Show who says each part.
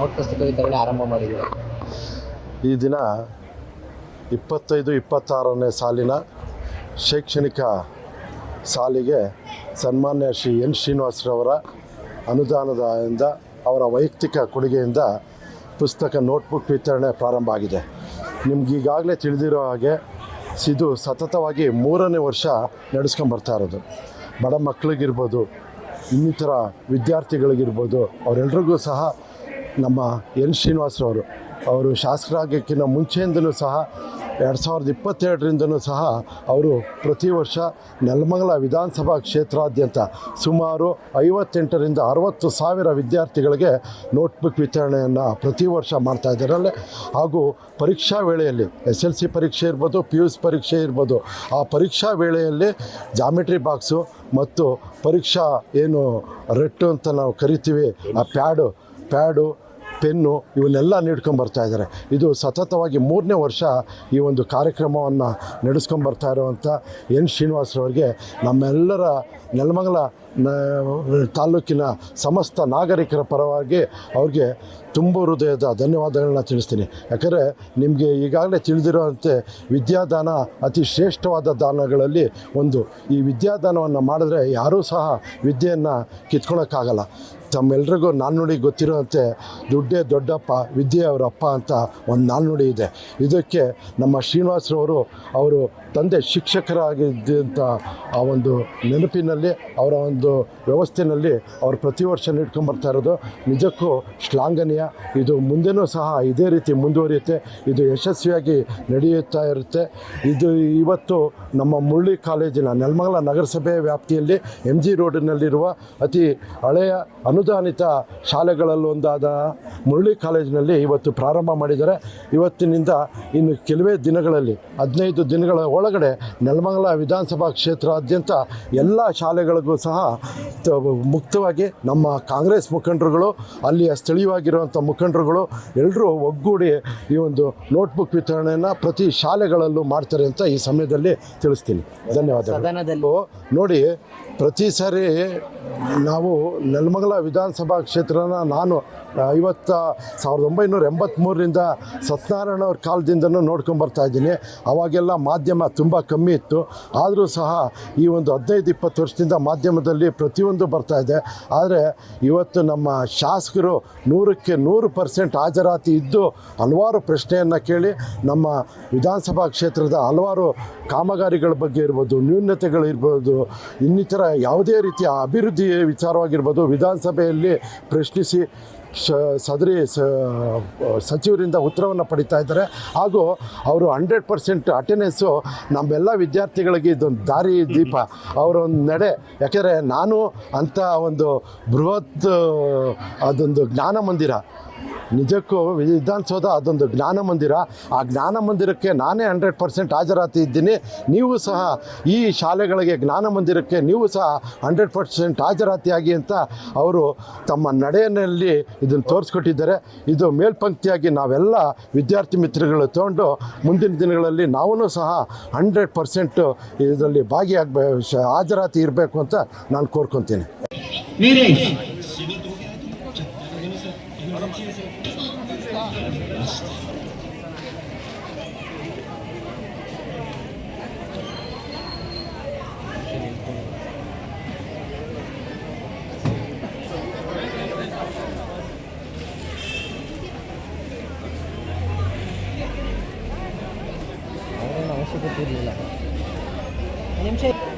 Speaker 1: Note ಪುಸ್ತಕ ವಿತರಣೆ ಆರಂಭ ಮಾಡಿದ್ದೀರಾ?
Speaker 2: ಈ ದಿನ ಇಪ್ಪತ್ತೈದು, ಇಪ್ಪತ್ತಾರನೇ ಸಾಲಿನ ಶೈಕ್ಷಣಿಕ ಸಾಲಿಗೆ ಸನ್ಮಾನ್ಯ ಶ್ರೀ ಎನ್ ಶ್ರೀನಿವಾಸರವರ ಅನುದಾನದಿಂದ ಅವರ ವೈಯಕ್ತಿಕ ಕೊಡುಗೆಯಿಂದ ಪುಸ್ತಕ ನೋಟ್ಬುಕ್ ವಿತರಣೆ ಪ್ರಾರಂಭ ಆಗಿದೆ. ನಿಮ್ಗೆ ಈಗಾಗಲೇ ತಿಳಿದಿರೋ ಹಾಗೆ ಇದು ಸತತವಾಗಿ ಮೂರನೇ ವರ್ಷ ನಡೆಸ್ಕೊಂಬರ್ತಾ ಇರೋದು. ಬಡ ಮಕ್ಕಳಿಗಿರ್ಬೋದು ಇನ್ನಿತರ ವಿದ್ಯಾರ್ಥಿಗಳಿಗಿರ್ಬೋದು, ಅವರೆಲ್ರಿಗೂ ಸಹ ನಮ್ಮ ಎನ್ ಶ್ರೀನಿವಾಸರವರು. ಅವರು ಶಾಸಕರಾಗಕ್ಕಿಂತ ಮುಂಚೆಯಿಂದಲೂ ಸಹ ಎರಡು ಸಾವಿರದ ಇಪ್ಪತ್ತೆರಡರಿಂದಲೂ ಸಹ ಅವರು ಪ್ರತಿ ವರ್ಷ ನೆಲಮಂಗಲ ವಿಧಾನಸಭಾ ಕ್ಷೇತ್ರಾದ್ಯಂತ ಸುಮಾರು ಐವತ್ತೆಂಟರಿಂದ ಅರವತ್ತು ಸಾವಿರ ವಿದ್ಯಾರ್ಥಿಗಳಿಗೆ ನೋಟ್ಬುಕ್ ವಿತರಣೆಯನ್ನು ಪ್ರತಿ ವರ್ಷ ಮಾಡ್ತಾ ಇದ್ದಾರೆ ಹಾಗೂ ಪರೀಕ್ಷಾ ವೇಳೆಯಲ್ಲಿ ಎಸ್ ಎಲ್ ಸಿ ಪರೀಕ್ಷೆ ಇರ್ಬೋದು ಪಿ ಯು ಸಿ ಪರೀಕ್ಷೆ ಇರ್ಬೋದು, ಆ ಪರೀಕ್ಷಾ ವೇಳೆಯಲ್ಲಿ ಜಾಮಿಟ್ರಿ ಬಾಕ್ಸು ಮತ್ತು ಪರೀಕ್ಷಾ ಏನು ರೆಟ್ಟು ಅಂತ ನಾವು ಕರಿತೀವಿ, ಆ ಪ್ಯಾಡು ಪ್ಯಾಡು ಪೆನ್ನು ಇವನ್ನೆಲ್ಲ ನೀಡ್ಕೊಂಬರ್ತಾ ಇದ್ದಾರೆ ಇದು ಸತತವಾಗಿ ಮೂರನೇ ವರ್ಷ ಈ ಒಂದು ಕಾರ್ಯಕ್ರಮವನ್ನು ನಡೆಸ್ಕೊಂಬರ್ತಾ ಇರುವಂಥ ಎನ್ ಶ್ರೀನಿವಾಸರವರಿಗೆ ನಮ್ಮೆಲ್ಲರ ನೆಲಮಂಗಲ ತಾಲೂಕಿನ ಸಮಸ್ತ ನಾಗರಿಕರ ಪರವಾಗಿ ಅವ್ರಿಗೆ ತುಂಬ ಹೃದಯದ ಧನ್ಯವಾದಗಳನ್ನ ತಿಳಿಸ್ತೀನಿ. ಯಾಕಂದರೆ ನಿಮಗೆ ಈಗಾಗಲೇ ತಿಳಿದಿರುವಂತೆ ವಿದ್ಯಾದಾನ ಅತಿ ಶ್ರೇಷ್ಠವಾದ ದಾನಗಳಲ್ಲಿ ಒಂದು. ಈ ವಿದ್ಯಾದಾನವನ್ನು ಮಾಡಿದ್ರೆ ಯಾರೂ ಸಹ ವಿದ್ಯೆಯನ್ನು ಕಿತ್ಕೊಳಕ್ಕಾಗಲ್ಲ. ತಮ್ಮೆಲ್ರಿಗೂ ನಾಣ್ಣುಡಿ ಗೊತ್ತಿರುವಂತೆ ದುಡ್ಡೇ ದೊಡ್ಡಪ್ಪ, ವಿದ್ಯೆ ಅವರ ಅಪ್ಪ ಅಂತ ಒಂದು ನಾಣ್ಣುಡಿ ಇದೆ. ಇದಕ್ಕೆ ನಮ್ಮ ಶ್ರೀನಿವಾಸರವರು ಅವರು ತಂದೆ ಶಿಕ್ಷಕರಾಗಿದ್ದಂಥ ಆ ಒಂದು ನೆನಪಿನಲ್ಲಿ, ಅವರ ಒಂದು ವ್ಯವಸ್ಥೆಯಲ್ಲಿ ಅವರು ಪ್ರತಿ ವರ್ಷ ನೀಡ್ಕೊಂಬರ್ತಾ ಇರೋದು. ನಿಜಕ್ಕೂ ಶ್ಲಾಘನೀಯ. ಇದು ಮುಂದೆನೂ ಸಹ ಇದೇ ರೀತಿ ಮುಂದುವರಿಯುತ್ತೆ. ಇದು ಯಶಸ್ವಿಯಾಗಿ ನಡೆಯುತ್ತಾ ಇರುತ್ತೆ. ಇದು ಇವತ್ತು ನಮ್ಮ ಮುಳ್ಳಿ ಕಾಲೇಜಿನ ನೆಲಮಂಗಲ ನಗರಸಭೆ ವ್ಯಾಪ್ತಿಯಲ್ಲಿ ಎಂ ಜಿ ರೋಡಿನಲ್ಲಿರುವ ಅತಿ ಹಳೆಯ ಅನುದಾನಿತ ಶಾಲೆಗಳಲ್ಲೊಂದಾದ ಮುರಳಿ ಕಾಲೇಜಿನಲ್ಲಿ ಇವತ್ತು ಪ್ರಾರಂಭ ಮಾಡಿದ್ದಾರೆ. ಇವತ್ತಿನಿಂದ ಇನ್ನು ಕೆಲವೇ ದಿನಗಳಲ್ಲಿ ಹದಿನೈದು ದಿನಗಳ ಒಳಗಡೆ ನೆಲಮಂಗಲ ವಿಧಾನಸಭಾ ಕ್ಷೇತ್ರಾದ್ಯಂತ ಎಲ್ಲ ಶಾಲೆಗಳಿಗೂ ಸಹ ಮುಕ್ತವಾಗಿ ನಮ್ಮ ಕಾಂಗ್ರೆಸ್ ಮುಖಂಡರುಗಳು ಅಲ್ಲಿಯ ಸ್ಥಳೀಯವಾಗಿರುವಂಥ ಮುಖಂಡರುಗಳು ಎಲ್ಲರೂ ಒಗ್ಗೂಡಿ ಈ ಒಂದು ನೋಟ್ಬುಕ್ ವಿತರಣೆಯನ್ನು ಪ್ರತಿ ಶಾಲೆಗಳಲ್ಲೂ ಮಾಡ್ತಾರೆ ಅಂತ ಈ ಸಮಯದಲ್ಲಿ ತಿಳಿಸ್ತೀನಿ. ಧನ್ಯವಾದಗಳು. ನೋಡಿ ಪ್ರತಿ ಸಾರಿ ನಾವು ನೆಲಮಂಗಲ ವಿಧಾನಸಭಾ ಕ್ಷೇತ್ರನ ನಾನು ಐವತ್ತ ಸಾವಿರದ ಒಂಬೈನೂರ ಎಂಬತ್ತ್ಮೂರರಿಂದ ಸತ್ಯನಾರಾಯಣ ಅವ್ರ ಕಾಲದಿಂದನೂ ನೋಡ್ಕೊಂಬರ್ತಾ ಇದ್ದೀನಿ. ಅವಾಗೆಲ್ಲ ಮಾಧ್ಯಮ ತುಂಬ ಕಮ್ಮಿ ಇತ್ತು. ಆದರೂ ಸಹ ಈ ಒಂದು ಹದಿನೈದು, ಇಪ್ಪತ್ತು ವರ್ಷದಿಂದ ಮಾಧ್ಯಮದಲ್ಲಿ ಪ್ರತಿಯೊಂದು ಬರ್ತಾ ಇದೆ. ಆದರೆ ಇವತ್ತು ನಮ್ಮ ಶಾಸಕರು ನೂರಕ್ಕೆ ನೂರು ಪರ್ಸೆಂಟ್ ಹಾಜರಾತಿ ಇದ್ದು ಹಲವಾರು ಪ್ರಶ್ನೆಯನ್ನು ಕೇಳಿ, ನಮ್ಮ ವಿಧಾನಸಭಾ ಕ್ಷೇತ್ರದ ಹಲವಾರು ಕಾಮಗಾರಿಗಳ ಬಗ್ಗೆ ಇರ್ಬೋದು ನ್ಯೂನತೆಗಳಿರ್ಬೋದು ಇನ್ನಿತರ ಯಾವುದೇ ರೀತಿಯ ಅಭಿವೃದ್ಧಿ ವಿಚಾರವಾಗಿರ್ಬೋದು ವಿಧಾನಸಭೆಯಲ್ಲಿ ಪ್ರಶ್ನಿಸಿ ಸದರಿ ಸಚಿವರಿಂದ ಉತ್ತರವನ್ನು ಪಡಿತಾ ಇದ್ದಾರೆ. ಹಾಗೂ ಅವರು ಹಂಡ್ರೆಡ್ ಪರ್ಸೆಂಟ್ ಅಟೆಂಡೆನ್ಸು ನಮ್ಮೆಲ್ಲ ವಿದ್ಯಾರ್ಥಿಗಳಿಗೆ ಇದೊಂದು ದಾರಿ ದೀಪ. ಅವರೊಂದು ನಡೆ ಯಾಕೆಂದರೆ ನಾನು ಅಂಥ ಒಂದು ಬೃಹತ್ ಅದೊಂದು ಜ್ಞಾನ ಮಂದಿರ. ನಿಜಕ್ಕೂ ವಿಧಾನಸೌಧ ಅದೊಂದು ಜ್ಞಾನ ಮಂದಿರ. ಆ ಜ್ಞಾನ ಮಂದಿರಕ್ಕೆ ನಾನೇ ಹಂಡ್ರೆಡ್ ಪರ್ಸೆಂಟ್ ಹಾಜರಾತಿ ಇದ್ದೀನಿ ನೀವು ಸಹ ಈ ಶಾಲೆಗಳಿಗೆ ಜ್ಞಾನ ಮಂದಿರಕ್ಕೆ ನೀವು ಸಹ ಹಂಡ್ರೆಡ್ ಪರ್ಸೆಂಟ್ ಹಾಜರಾತಿಯಾಗಿ ಅಂತ ಅವರು ತಮ್ಮ ನಡೆಯಲ್ಲಿ ಇದನ್ನು ತೋರಿಸ್ಕೊಟ್ಟಿದ್ದಾರೆ. ಇದು ಮೇಲ್ಪಂಕ್ತಿಯಾಗಿ ನಾವೆಲ್ಲ ವಿದ್ಯಾರ್ಥಿ ಮಿತ್ರಗಳು ತೊಗೊಂಡು ಮುಂದಿನ ದಿನಗಳಲ್ಲಿ ನಾವೂ ಸಹ ಹಂಡ್ರೆಡ್ ಪರ್ಸೆಂಟು ಇದರಲ್ಲಿ ಭಾಗಿಯಾಗಬೇಕು ಹಾಜರಾತಿ ಇರಬೇಕು ಅಂತ ನಾನು ಕೋರ್ಕೊತೀನಿ.
Speaker 3: Ano
Speaker 1: nang sukutin nila? Ano yung